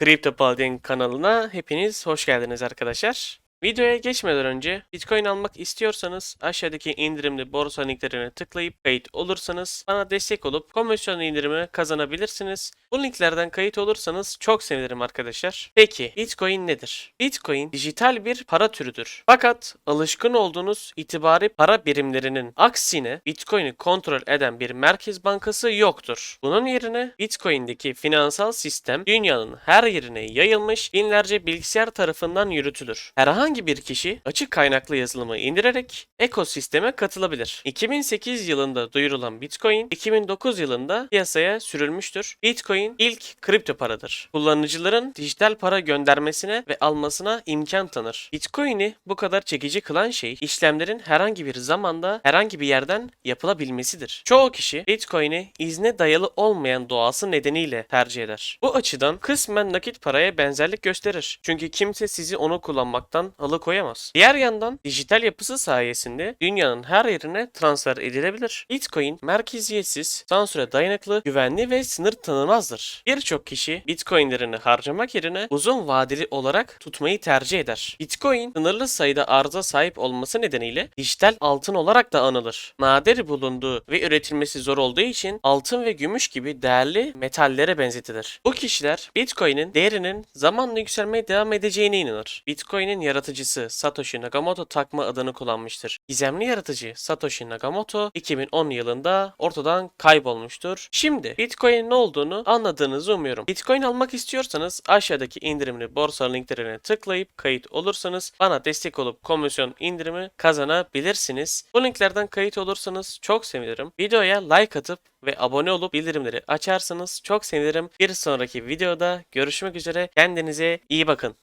CryptoPaladin kanalına hepiniz hoş geldiniz arkadaşlar. Videoya geçmeden önce Bitcoin almak istiyorsanız aşağıdaki indirimli borsa linklerine tıklayıp kayıt olursanız bana destek olup komisyon indirimi kazanabilirsiniz. Bu linklerden kayıt olursanız çok sevinirim arkadaşlar. Peki Bitcoin nedir? Bitcoin dijital bir para türüdür. Fakat alışkın olduğunuz itibari para birimlerinin aksine Bitcoin'i kontrol eden bir merkez bankası yoktur. Bunun yerine Bitcoin'deki finansal sistem dünyanın her yerine yayılmış binlerce bilgisayar tarafından yürütülür. Herhangi bir kişi açık kaynaklı yazılımı indirerek ekosisteme katılabilir. 2008 yılında duyurulan Bitcoin 2009 yılında piyasaya sürülmüştür. Bitcoin ilk kripto paradır. Kullanıcıların dijital para göndermesine ve almasına imkan tanır. Bitcoin'i bu kadar çekici kılan şey işlemlerin herhangi bir zamanda herhangi bir yerden yapılabilmesidir. Çoğu kişi Bitcoin'i izne dayalı olmayan doğası nedeniyle tercih eder. Bu açıdan kısmen nakit paraya benzerlik gösterir. Çünkü kimse sizi onu kullanmaktan alıkoyamaz. Diğer yandan dijital yapısı sayesinde dünyanın her yerine transfer edilebilir. Bitcoin merkeziyetsiz, sansüre dayanıklı, güvenli ve sınır tanımazdır. Birçok kişi Bitcoin'lerini harcamak yerine uzun vadeli olarak tutmayı tercih eder. Bitcoin sınırlı sayıda arıza sahip olması nedeniyle dijital altın olarak da anılır. Nadir bulunduğu ve üretilmesi zor olduğu için altın ve gümüş gibi değerli metallere benzetilir. Bu kişiler Bitcoin'in değerinin zamanla yükselmeye devam edeceğine inanır. Bitcoin'in yaratıcısı Satoshi Nakamoto takma adını kullanmıştır. Gizemli yaratıcı Satoshi Nakamoto 2010 yılında ortadan kaybolmuştur. Şimdi Bitcoin'in ne olduğunu anladığınızı umuyorum. Bitcoin almak istiyorsanız aşağıdaki indirimli borsa linklerine tıklayıp kayıt olursanız bana destek olup komisyon indirimi kazanabilirsiniz. Bu linklerden kayıt olursanız çok sevinirim. Videoya like atıp ve abone olup bildirimleri açarsanız çok sevinirim. Bir sonraki videoda görüşmek üzere. Kendinize iyi bakın.